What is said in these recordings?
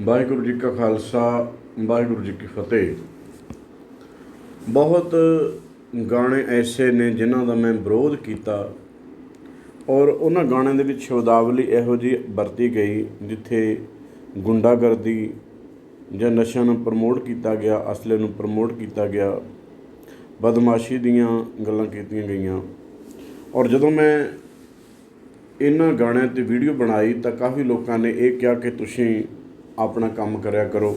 ਵਾਹਿਗੁਰੂ ਜੀ ਕਾ ਖਾਲਸਾ, ਵਾਹਿਗੁਰੂ ਜੀ ਕੀ ਫਤਿਹ। ਬਹੁਤ ਗਾਣੇ ਐਸੇ ਨੇ ਜਿਨ੍ਹਾਂ ਦਾ ਮੈਂ ਵਿਰੋਧ ਕੀਤਾ ਔਰ ਉਹਨਾਂ ਗਾਣਿਆਂ ਦੇ ਵਿੱਚ ਸ਼ਬਦਾਵਲੀ ਇਹੋ ਜਿਹੀ ਵਰਤੀ ਗਈ ਜਿੱਥੇ ਗੁੰਡਾਗਰਦੀ ਜਾਂ ਨਸ਼ਿਆਂ ਨੂੰ ਪ੍ਰਮੋਟ ਕੀਤਾ ਗਿਆ, ਅਸਲੇ ਨੂੰ ਪ੍ਰਮੋਟ ਕੀਤਾ ਗਿਆ, ਬਦਮਾਸ਼ੀ ਦੀਆਂ ਗੱਲਾਂ ਕੀਤੀਆਂ ਗਈਆਂ। ਔਰ ਜਦੋਂ ਮੈਂ ਇਹਨਾਂ ਗਾਣਿਆਂ ਤੇ ਵੀਡੀਓ ਬਣਾਈ ਤਾਂ ਕਾਫੀ ਲੋਕਾਂ ਨੇ ਇਹ ਕਿਹਾ ਕਿ ਤੁਸੀਂ ਆਪਣਾ ਕੰਮ ਕਰਿਆ ਕਰੋ।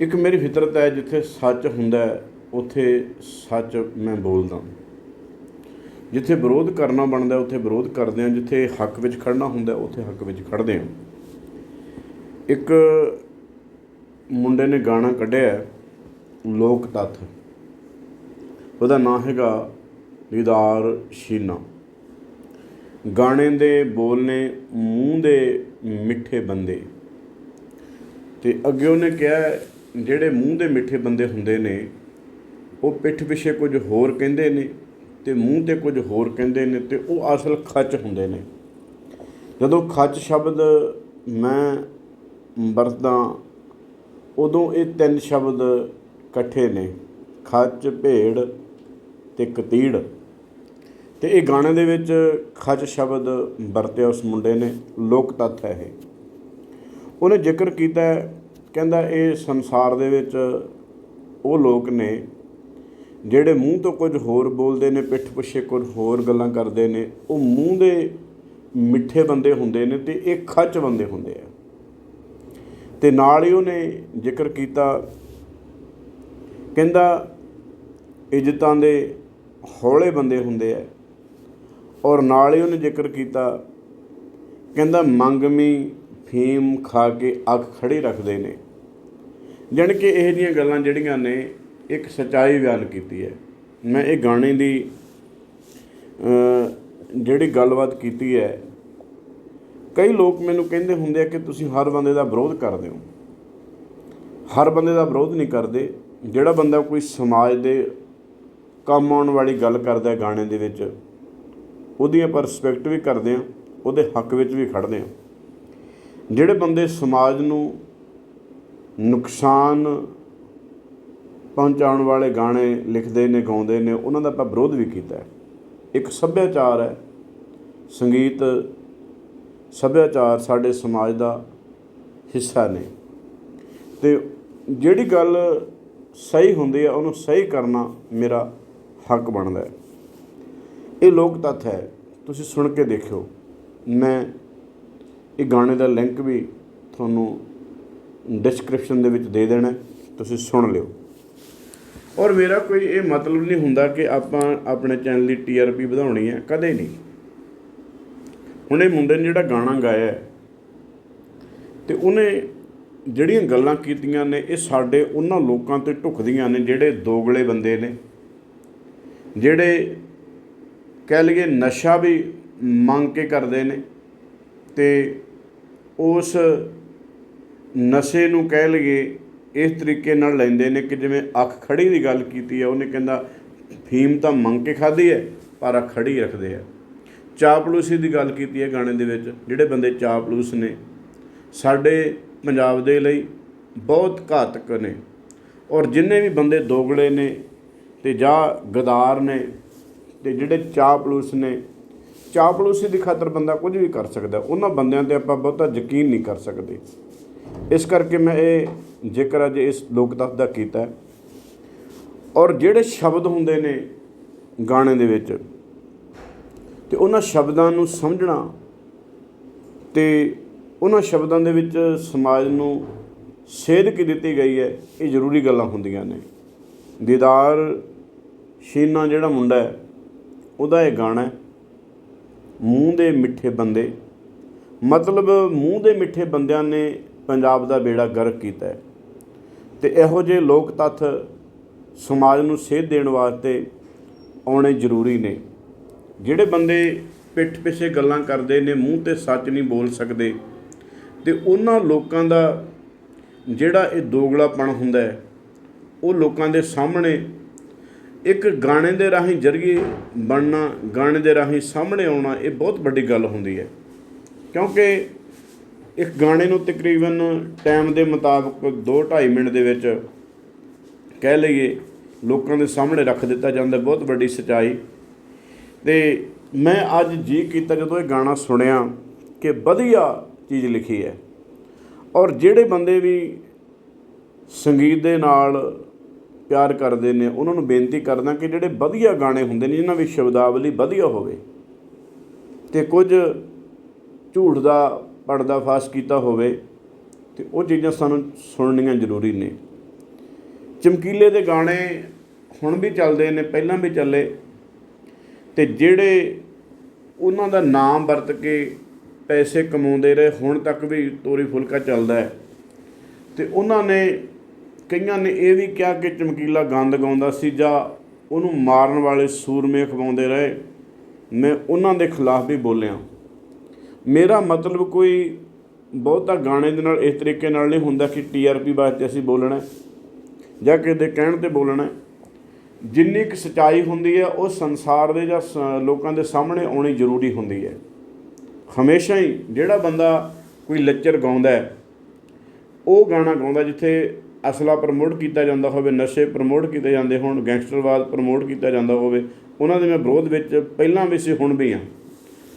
ਇੱਕ ਮੇਰੀ ਫਿਤਰਤ ਹੈ, ਜਿੱਥੇ ਸੱਚ ਹੁੰਦਾ ਉੱਥੇ ਸੱਚ ਮੈਂ ਬੋਲਦਾ ਜਿੱਥੇ ਵਿਰੋਧ ਕਰਨਾ ਬਣਦਾ ਉੱਥੇ ਵਿਰੋਧ ਕਰਦੇ ਹਾਂ। ਜਿੱਥੇ ਹੱਕ ਵਿੱਚ ਖੜਨਾ ਹੁੰਦਾ ਉੱਥੇ ਹੱਕ ਵਿੱਚ ਖੜਦੇ ਹਾਂ। ਇੱਕ ਮੁੰਡੇ ਨੇ ਗਾਣਾ ਕੱਢਿਆ ਲੋਕ ਤੱਥ। ਉਹਦਾ ਨਾਮ ਹੈਗਾ ਦੀਦਾਰ ਸ਼ੀਨਾ। ਗਾਣੇ ਦੇ ਬੋਲ ਨੇ ਮੂੰਹ ਦੇ ਮਿੱਠੇ ਬੰਦੇ। ਤੇ ਅੱਗੇ ਉਹਨੇ ਕਿਹਾ, ਜਿਹੜੇ ਮੂੰਹ ਦੇ ਮਿੱਠੇ ਬੰਦੇ ਹੁੰਦੇ ਨੇ, ਉਹ ਪਿੱਠ ਪਿੱਛੇ ਕੁਝ ਹੋਰ ਕਹਿੰਦੇ ਨੇ ਤੇ ਮੂੰਹ ਤੇ ਕੁਝ ਹੋਰ ਕਹਿੰਦੇ ਨੇ ਤੇ ਉਹ ਅਸਲ ਖੱਚ ਹੁੰਦੇ ਨੇ। ਜਦੋਂ ਖੱਚ ਸ਼ਬਦ ਮੈਂ ਵਰਤਦਾ, ਉਦੋਂ ਇਹ ਤਿੰਨ ਸ਼ਬਦ ਇਕੱਠੇ ਨੇ, ਖੱਚ, ਭੇੜ ਤੇ ਕਤੀੜ। ਤੇ ਇਹ ਗਾਣੇ ਦੇ ਵਿੱਚ ਖੱਚ ਸ਼ਬਦ ਵਰਤਿਆ ਉਸ ਮੁੰਡੇ ਨੇ ਲੋਕ ਤੱਥ ਹੈ ਇਹ। ਉਹਨੇ ਜ਼ਿਕਰ ਕੀਤਾ, ਕਹਿੰਦਾ ਇਹ ਸੰਸਾਰ ਦੇ ਵਿੱਚ ਉਹ ਲੋਕ ਨੇ ਜਿਹੜੇ ਮੂੰਹ ਤੋਂ ਕੁਝ ਹੋਰ ਬੋਲਦੇ ਨੇ, ਪਿੱਠ ਪਿੱਛੇ ਕੁਝ ਹੋਰ ਗੱਲਾਂ ਕਰਦੇ ਨੇ, ਉਹ ਮੂੰਹ ਦੇ ਮਿੱਠੇ ਬੰਦੇ ਹੁੰਦੇ ਨੇ ਤੇ ਇਹ ਖੱਚ ਬੰਦੇ ਹੁੰਦੇ ਆ। ਤੇ ਨਾਲ ਹੀ ਉਹਨੇ ਜ਼ਿਕਰ ਕੀਤਾ, ਕਹਿੰਦਾ ਇੱਜ਼ਤਾਂ ਦੇ ਹੌਲੇ ਬੰਦੇ ਹੁੰਦੇ ਆ। ਔਰ ਨਾਲ ਹੀ ਉਹਨੇ ਜ਼ਿਕਰ ਕੀਤਾ, ਕਹਿੰਦਾ ਮੰਗਮੀ ਫੀਮ ਖਾ ਕੇ ਅੱਖ ਖੜੀ ਰੱਖਦੇ ਨੇ। ਜਾਣੀ ਕਿ ਇਹ ਜੀਆਂ ਗੱਲਾਂ ਜਿਹੜੀਆਂ ਨੇ, ਇੱਕ ਸਚਾਈ ਬਿਆਨ ਕੀਤੀ ਹੈ। ਮੈਂ ਇਹ ਗਾਣੇ ਦੀ ਜਿਹੜੀ ਗੱਲਬਾਤ ਕੀਤੀ ਹੈ, ਕਈ ਲੋਕ ਮੈਨੂੰ ਕਹਿੰਦੇ ਹੁੰਦੇ ਆ ਕਿ ਤੁਸੀਂ ਹਰ ਬੰਦੇ ਦਾ ਵਿਰੋਧ ਕਰਦੇ ਹੋ। ਹਰ ਬੰਦੇ ਦਾ ਵਿਰੋਧ ਨਹੀਂ ਕਰਦੇ। ਜਿਹੜਾ ਬੰਦਾ ਕੋਈ ਸਮਾਜ ਦੇ ਕੰਮ ਆਉਣ ਵਾਲੀ ਗੱਲ ਕਰਦਾ ਗਾਣੇ ਦੇ ਵਿੱਚ, ਉਹਦੀ ਆਪਾਂ ਰਿਸਪੈਕਟ ਵੀ ਕਰਦੇ ਹਾਂ, ਉਹਦੇ ਹੱਕ ਵਿੱਚ ਵੀ ਖੜਦੇ ਹਾਂ। ਜਿਹੜੇ ਬੰਦੇ ਸਮਾਜ ਨੂੰ ਨੁਕਸਾਨ ਪਹੁੰਚਾਉਣ ਵਾਲੇ ਗਾਣੇ ਲਿਖਦੇ ਨੇ, ਗਾਉਂਦੇ ਨੇ, ਉਹਨਾਂ ਦਾ ਆਪਾਂ ਵਿਰੋਧ ਵੀ ਕੀਤਾ ਹੈ। ਇੱਕ ਸੱਭਿਆਚਾਰ ਹੈ। ਸੰਗੀਤ ਸੱਭਿਆਚਾਰ ਸਾਡੇ ਸਮਾਜ ਦਾ ਹਿੱਸਾ ਨੇ। ਤੇ ਜਿਹੜੀ ਗੱਲ ਸਹੀ ਹੁੰਦੀ ਹੈ, ਉਹਨੂੰ ਸਹੀ ਕਰਨਾ ਮੇਰਾ ਹੱਕ ਬਣਦਾ ਹੈ। ਇਹ ਲੋਕ ਤੱਥ ਹੈ। ਤੁਸੀਂ ਸੁਣ ਕੇ ਦੇਖਿਓ। ਮੈਂ ਇਹ ਗਾਣੇ ਦਾ ਲਿੰਕ ਵੀ ਤੁਹਾਨੂੰ ਡਿਸਕ੍ਰਿਪਸ਼ਨ ਦੇ ਵਿੱਚ ਦੇ ਦੇਣਾ ਤੁਸੀਂ ਸੁਣ ਲਿਓ। ਔਰ ਮੇਰਾ ਕੋਈ ਇਹ ਮਤਲਬ ਨਹੀਂ ਹੁੰਦਾ ਕਿ ਆਪਾਂ ਆਪਣੇ ਚੈਨਲ ਦੀ ਟੀਆਰਪੀ ਵਧਾਉਣੀ ਹੈ ਕਦੇ ਨਹੀਂ। ਹੁਣ ਇਹ ਮੁੰਡੇ ਨੇ ਜਿਹੜਾ ਗਾਣਾ ਗਾਇਆ ਹੈ, ਤੇ ਉਹਨੇ ਜਿਹੜੀਆਂ ਗੱਲਾਂ ਕੀਤੀਆਂ ਨੇ ਇਹ ਸਾਡੇ ਉਹਨਾਂ ਲੋਕਾਂ ਤੇ ਢੁਕਦੀਆਂ ਨੇ ਜਿਹੜੇ ਦੋਗਲੇ ਬੰਦੇ ਨੇ। ਜਿਹੜੇ ਕਹਿ ਲਈਏ ਨਸ਼ਾ ਵੀ ਮੰਗ ਕੇ ਕਰਦੇ ਨੇ। ਤੇ ਉਸ ਨਸ਼ੇ ਨੂੰ ਕਹਿ ਲਈਏ, ਇਸ ਤਰੀਕੇ ਨਾਲ ਲੈਂਦੇ ਨੇ ਕਿ ਜਿਵੇਂ ਅੱਖ ਖੜੀ ਦੀ ਗੱਲ ਕੀਤੀ ਹੈ ਉਹਨੇ ਕਹਿੰਦਾ, ਫੀਮ ਤਾਂ ਮੰਗ ਕੇ ਖਾਧੀ ਹੈ, ਪਰ ਅੱਖ ਖੜੀ ਰੱਖਦੇ ਆ। ਚਾਪਲੂਸੀ ਦੀ ਗੱਲ ਕੀਤੀ ਹੈ ਗਾਣੇ ਦੇ ਵਿੱਚ, ਜਿਹੜੇ ਬੰਦੇ ਚਾਪਲੂਸ ਨੇ, ਸਾਡੇ ਪੰਜਾਬ ਦੇ ਲਈ ਬਹੁਤ ਘਾਤਕ ਨੇ। ਔਰ ਜਿੰਨੇ ਵੀ ਬੰਦੇ ਦੋਗਲੇ ਨੇ ਤੇ ਜਾਂ ਗਦਾਰ ਨੇ ਤੇ ਜਿਹੜੇ ਚਾਪਲੂਸ ਨੇ ਚਾਪਲੂਸੀ ਦੀ ਖਾਤਰ ਬੰਦਾ ਕੁਝ ਵੀ ਕਰ ਸਕਦਾ ਉਹਨਾਂ ਬੰਦਿਆਂ ਤੇ ਆਪਾਂ ਬਹੁਤਾ ਯਕੀਨ ਨਹੀਂ ਕਰ ਸਕਦੇ। ਇਸ ਕਰਕੇ ਮੈਂ ਇਹ ਜ਼ਿਕਰ ਅੱਜ ਇਸ ਲੋਕ ਦਾ ਕੀਤਾ ਔਰ ਜਿਹੜੇ ਸ਼ਬਦ ਹੁੰਦੇ ਨੇ ਗਾਣੇ ਦੇ ਵਿੱਚ, ਤੇ ਉਹਨਾਂ ਸ਼ਬਦਾਂ ਨੂੰ ਸਮਝਣਾ ਤੇ ਉਹਨਾਂ ਸ਼ਬਦਾਂ ਦੇ ਵਿੱਚ ਸਮਾਜ ਨੂੰ ਸੇਧ ਕੀ ਦਿੱਤੀ ਗਈ ਹੈ, ਇਹ ਜ਼ਰੂਰੀ ਗੱਲਾਂ ਹੁੰਦੀਆਂ ਨੇ। ਦੀਦਾਰ ਸ਼ੀਨਾ ਜਿਹੜਾ ਮੁੰਡਾ ਹੈ, ਉਹਦਾ ਇਹ ਗਾਣਾ ਹੈ ਮੂੰਹ ਦੇ ਮਿੱਠੇ ਬੰਦੇ। ਮਤਲਬ ਮੂੰਹ ਦੇ ਮਿੱਠੇ ਬੰਦਿਆਂ ਨੇ ਪੰਜਾਬ ਦਾ ਬੇੜਾ ਗਰਕ ਕੀਤਾ ਹੈ। ਤੇ ਇਹੋ ਜਿਹੇ ਲੋਕ ਤੱਥ ਸਮਾਜ ਨੂੰ ਸੇਧ ਦੇਣ ਵਾਸਤੇ ਆਉਣੇ ਜ਼ਰੂਰੀ ਨੇ। ਜਿਹੜੇ ਬੰਦੇ ਪਿੱਠ ਪਿੱਛੇ ਗੱਲਾਂ ਕਰਦੇ ਨੇ, ਮੂੰਹ ਤੇ ਸੱਚ ਨਹੀਂ ਬੋਲ ਸਕਦੇ, ਤੇ ਉਹਨਾਂ ਲੋਕਾਂ ਦਾ ਜਿਹੜਾ ਇਹ ਦੋਗਲਾਪਣ ਹੁੰਦਾ ਹੈ, ਉਹ ਲੋਕਾਂ ਦੇ ਸਾਹਮਣੇ ਇੱਕ ਗਾਣੇ ਦੇ ਰਾਹੀਂ ਜਰੀਏ ਬਣਨਾ, ਗਾਣੇ ਦੇ ਰਾਹੀਂ ਸਾਹਮਣੇ ਆਉਣਾ, ਇਹ ਬਹੁਤ ਵੱਡੀ ਗੱਲ ਹੁੰਦੀ ਹੈ। ਕਿਉਂਕਿ ਇੱਕ ਗਾਣੇ ਨੂੰ ਤਕਰੀਬਨ ਟਾਈਮ ਦੇ ਮੁਤਾਬਕ 2.5 ਮਿੰਟ ਦੇ ਵਿੱਚ ਕਹਿ ਲਈਏ ਲੋਕਾਂ ਦੇ ਸਾਹਮਣੇ ਰੱਖ ਦਿੱਤਾ ਜਾਂਦਾ, ਬਹੁਤ ਵੱਡੀ ਸਚਾਈ। ਤੇ ਮੈਂ ਅੱਜ ਜੀ ਕੀਤਾ ਜਦੋਂ ਇਹ ਗਾਣਾ ਸੁਣਿਆ ਕਿ ਵਧੀਆ ਚੀਜ਼ ਲਿਖੀ ਹੈ। ਔਰ ਜਿਹੜੇ ਬੰਦੇ ਵੀ ਸੰਗੀਤ ਦੇ ਨਾਲ ਪਿਆਰ ਕਰਦੇ ਨੇ, ਉਹਨਾਂ ਨੂੰ ਬੇਨਤੀ ਕਰਦਾ ਕਿ ਜਿਹੜੇ ਵਧੀਆ ਗਾਣੇ ਹੁੰਦੇ ਨੇ, ਜਿਨ੍ਹਾਂ ਵਿੱਚ ਸ਼ਬਦਾਵਲੀ ਵਧੀਆ ਹੋਵੇ ਤੇ ਕੁਝ ਝੂਠ ਦਾ ਪਰਦਾ ਫਾਸ਼ ਕੀਤਾ ਹੋਵੇ, ਤੇ ਉਹ ਚੀਜ਼ਾਂ ਸਾਨੂੰ ਸੁਣਨੀਆਂ ਜ਼ਰੂਰੀ ਨੇ। ਚਮਕੀਲੇ ਦੇ ਗਾਣੇ ਹੁਣ ਵੀ ਚੱਲਦੇ ਨੇ, ਪਹਿਲਾਂ ਵੀ ਚੱਲੇ, ਤੇ ਜਿਹੜੇ ਉਹਨਾਂ ਦਾ ਨਾਮ ਵਰਤ ਕੇ ਪੈਸੇ ਕਮਾਉਂਦੇ ਰਹੇ, ਹੁਣ ਤੱਕ ਵੀ ਤੋਰੀ ਫੁਲਕਾ ਚੱਲਦਾ ਹੈ, ਤੇ ਉਹਨਾਂ ਨੇ ਕਈਆਂ ਨੇ ਇਹ ਵੀ ਕਿਹਾ ਕਿ ਚਮਕੀਲਾ ਗੰਦ ਗਾਉਂਦਾ ਸੀ ਜਾਂ ਉਹਨੂੰ ਮਾਰਨ ਵਾਲੇ ਸੂਰਮੇ ਖਵਾਉਂਦੇ ਰਹੇ। ਮੈਂ ਉਹਨਾਂ ਦੇ ਖਿਲਾਫ ਵੀ ਬੋਲਿਆ। ਮੇਰਾ ਮਤਲਬ ਕੋਈ ਬਹੁਤਾ ਗਾਣੇ ਦੇ ਨਾਲ ਇਸ ਤਰੀਕੇ ਨਾਲ ਨਹੀਂ ਹੁੰਦਾ ਕਿ ਟੀਆਰਪੀ ਵਾਸਤੇ ਅਸੀਂ ਬੋਲਣਾ ਜਾਂ ਕਿਸੇ ਦੇ ਕਹਿਣ ਤੇ ਬੋਲਣਾ ਜਿੰਨੀ ਕੁ ਸਚਾਈ ਹੁੰਦੀ ਹੈ, ਉਹ ਸੰਸਾਰ ਦੇ ਜਾਂ ਸ- ਲੋਕਾਂ ਦੇ ਸਾਹਮਣੇ ਆਉਣੀ ਜ਼ਰੂਰੀ ਹੁੰਦੀ ਹੈ। ਹਮੇਸ਼ਾ ਹੀ ਜਿਹੜਾ ਬੰਦਾ ਕੋਈ ਲੱਚਰ ਗਾਉਂਦਾ ਉਹ ਗਾਣਾ ਗਾਉਂਦਾ ਜਿੱਥੇ ਅਸਲਾ ਪ੍ਰਮੋਟ ਕੀਤਾ ਜਾਂਦਾ ਹੋਵੇ, ਨਸ਼ੇ ਪ੍ਰਮੋਟ ਕੀਤੇ ਜਾਂਦੇ ਹੋਣ, ਗੈਂਗਸਟਰਵਾਦ ਪ੍ਰਮੋਟ ਕੀਤਾ ਜਾਂਦਾ ਹੋਵੇ, ਉਹਨਾਂ ਦੇ ਮੈਂ ਵਿਰੋਧ ਵਿੱਚ ਪਹਿਲਾਂ ਵੀ ਸੀ, ਹੁਣ ਵੀ ਹਾਂ।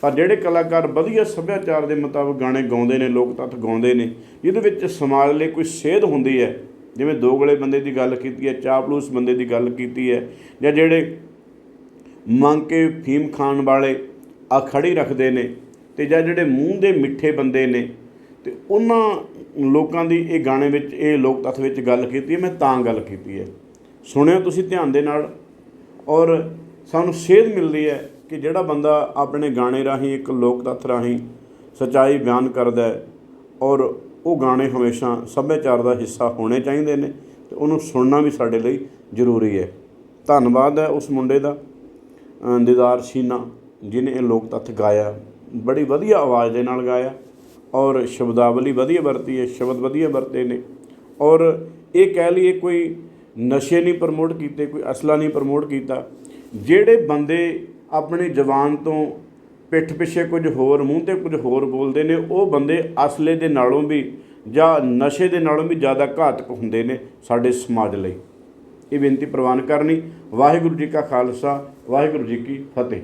ਪਰ ਜਿਹੜੇ ਕਲਾਕਾਰ ਵਧੀਆ ਸੱਭਿਆਚਾਰ ਦੇ ਮੁਤਾਬਕ ਗਾਣੇ ਗਾਉਂਦੇ ਨੇ ਲੋਕ ਤੱਤ ਗਾਉਂਦੇ ਨੇ ਜਿਹਦੇ ਵਿੱਚ ਸਮਾਜ ਲਈ ਕੋਈ ਸੇਧ ਹੁੰਦੀ ਹੈ। ਜਿਵੇਂ ਦੋਗਲੇ ਬੰਦੇ ਦੀ ਗੱਲ ਕੀਤੀ ਹੈ ਚਾਪਲੂਸ ਬੰਦੇ ਦੀ ਗੱਲ ਕੀਤੀ ਹੈ, ਜਾਂ ਜਿਹੜੇ ਮੰਗ ਕੇ ਫੀਮ ਖਾਣ ਵਾਲੇ ਆ ਖੜੀ ਰੱਖਦੇ ਨੇ, ਤੇ ਜਾਂ ਜਿਹੜੇ ਮੂੰਹ ਦੇ ਮਿੱਠੇ ਬੰਦੇ ਨੇ, ਤੇ ਉਹਨਾਂ ਲੋਕਾਂ ਦੀ ਇਹ ਗਾਣੇ ਵਿੱਚ ਇਹ ਲੋਕ ਤੱਥ ਵਿੱਚ ਗੱਲ ਕੀਤੀ ਹੈ ਮੈਂ ਤਾਂ ਗੱਲ ਕੀਤੀ ਹੈ। ਸੁਣਿਓ ਤੁਸੀਂ ਧਿਆਨ ਦੇ ਨਾਲ। ਔਰ ਸਾਨੂੰ ਸੇਧ ਮਿਲਦੀ ਹੈ ਕਿ ਜਿਹੜਾ ਬੰਦਾ ਆਪਣੇ ਗਾਣੇ ਰਾਹੀਂ ਇੱਕ ਲੋਕ ਤੱਥ ਰਾਹੀਂ ਸਚਾਈ ਬਿਆਨ ਕਰਦਾ ਹੈ ਔਰ ਉਹ ਗਾਣੇ ਹਮੇਸ਼ਾ ਸੱਭਿਆਚਾਰ ਦਾ ਹਿੱਸਾ ਹੋਣੇ ਚਾਹੀਦੇ ਨੇ ਤੇ ਉਹਨੂੰ ਸੁਣਨਾ ਵੀ ਸਾਡੇ ਲਈ ਜ਼ਰੂਰੀ ਹੈ। ਧੰਨਵਾਦ ਹੈ ਉਸ ਮੁੰਡੇ ਦਾ ਅ, ਸ਼ੀਨਾ ਜਿਹਨੇ ਇਹ ਲੋਕ ਤੱਥ ਗਾਇਆ। ਬੜੀ ਵਧੀਆ ਆਵਾਜ਼ ਦੇ ਨਾਲ ਗਾਇਆ। ਔਰ ਸ਼ਬਦਾਵਲੀ ਵਧੀਆ ਵਰਤੀ ਹੈ, ਸ਼ਬਦ ਵਧੀਆ ਵਰਤੇ ਨੇ। ਔਰ ਇਹ ਕਹਿ ਲਈਏ ਕੋਈ ਨਸ਼ੇ ਨਹੀਂ ਪ੍ਰਮੋਟ ਕੀਤੇ, ਕੋਈ ਅਸਲਾ ਨਹੀਂ ਪ੍ਰਮੋਟ ਕੀਤਾ। ਜਿਹੜੇ ਬੰਦੇ ਆਪਣੀ ਜਵਾਨ ਤੋਂ ਪਿੱਠ ਪਿੱਛੇ ਕੁਝ ਹੋਰ, ਮੂੰਹ ਤੇ ਕੁਝ ਹੋਰ ਬੋਲਦੇ ਨੇ, ਉਹ ਬੰਦੇ ਅਸਲੇ ਦੇ ਨਾਲੋਂ ਵੀ ਜਾਂ ਨਸ਼ੇ ਦੇ ਨਾਲੋਂ ਵੀ ਜ਼ਿਆਦਾ ਘਾਤਕ ਹੁੰਦੇ ਨੇ ਸਾਡੇ ਸਮਾਜ ਲਈ। ਇਹ ਬੇਨਤੀ ਪ੍ਰਵਾਨ ਕਰਨੀ। ਵਾਹਿਗੁਰੂ ਜੀ ਕਾ ਖਾਲਸਾ, ਵਾਹਿਗੁਰੂ ਜੀ ਕੀ ਫਤਿਹ।